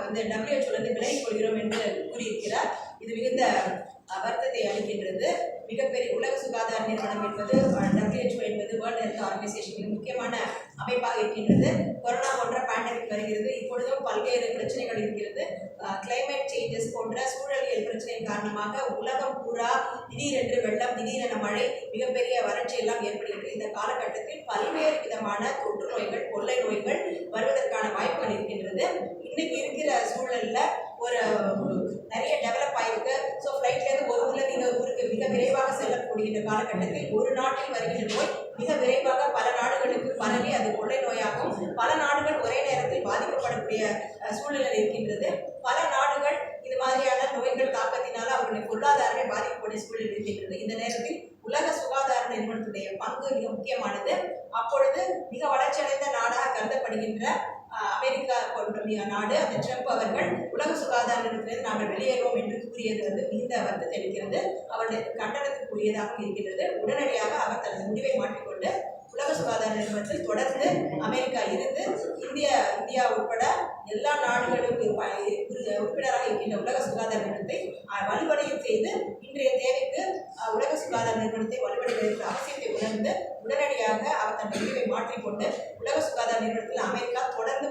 நாங்கள் வந்து டபிள்யூஹெச்ஓலேருந்து விலகிக் கொள்கிறோம் என்று கூறியிருக்கிறார். இது மிகுந்த வருத்தத்தை அளிக்கின்றது. மிகப்பெரிய உலக சுகாதார நிறுவனம் என்பது டபிள்யூஹெச்ஓ என்பது வேர்ல்டு ஹெல்த் ஆர்கனைசேஷனின் முக்கியமான அமைப்பாக இருக்கின்றது. கொரோனா போன்ற பேண்டமிக் வருகிறது. இப்பொழுதும் பல்வேறு பிரச்சனைகள் இருக்கிறது. கிளைமேட் சேஞ்சஸ் போன்ற சூழலியல் பிரச்சனை காரணமாக உலகம் பூரா திடீரென்று வெள்ளம் திடீரென மழை மிகப்பெரிய வறட்சி எல்லாம் ஏற்படுகிறது. இந்த காலகட்டத்தில் பல்வேறு விதமான தொற்று நோய்கள் கொள்ளை நோய்கள் வருவதற்கான வாய்ப்புகள் இருக்கின்றது. இன்னைக்கு இருக்கிற சூழல்ல ஒரு நிறைய டெவலப் ஆயிருக்கு. ஸோ ஃப்ளைட்லேருந்து ஒரு ஊர்ல இன்னொரு ஊருக்கு மிக விரைவாக செல்லக்கூடிய இந்த காலகட்டத்தில் ஒரு நாட்டில் வருகின்ற நோய் மிக விரைவாக பல நாடுகளுக்கு பரவி அது கொள்ளை நோயாகவும் பல நாடுகள் ஒரே நேரத்தில் பாதிக்கப்படக்கூடிய சூழ்நிலை இருக்கின்றது. பல நாடுகள் இது மாதிரியான நோய்கள் தாக்கத்தினால அவருடைய பொருளாதாரமே பாதிக்கக்கூடிய சூழல் இருக்கின்றது. இந்த நேரத்தில் உலக சுகாதார நிறுவனத்துடைய பங்கு மிக முக்கியமானது. அப்பொழுது மிக வளர்ச்சியடைந்த நாடாக கருதப்படுகின்ற அமெரிக்கா போன்ற நாடு அந்த ட்ரம்ப் அவர்கள் உலக சுகாதார நிறுவனத்திலிருந்து நாங்கள் வெளியேறுவோம் என்று கூறியது வந்து மிகுந்த வருத்தத்தை அளிக்கிறது அவருடைய கண்டனத்துக்குரியதாக இருக்கிறது உடனடியாக அவர் தனது முடிவை மாற்றிக்கொண்டு உலக சுகாதார நிறுவனத்தில் தொடர்ந்து அமெரிக்கா இருந்து இந்திய இந்தியா உட்பட எல்லா நாடுகளும் உறுப்பினராக இருக்கின்ற உலக சுகாதார நிறுவனத்தை அஹ், வலுவடையும் செய்து இன்றைய தேவைக்கு உலக சுகாதார நிறுவனத்தை வலுவடைவதற்கு அவசியத்தை உணர்ந்து உடனடியாக அவர் தன் முடிவை மாற்றிக்கொண்டு உலக சுகாதார நிறுவனத்தில் அமெரிக்கா தொடர்ந்து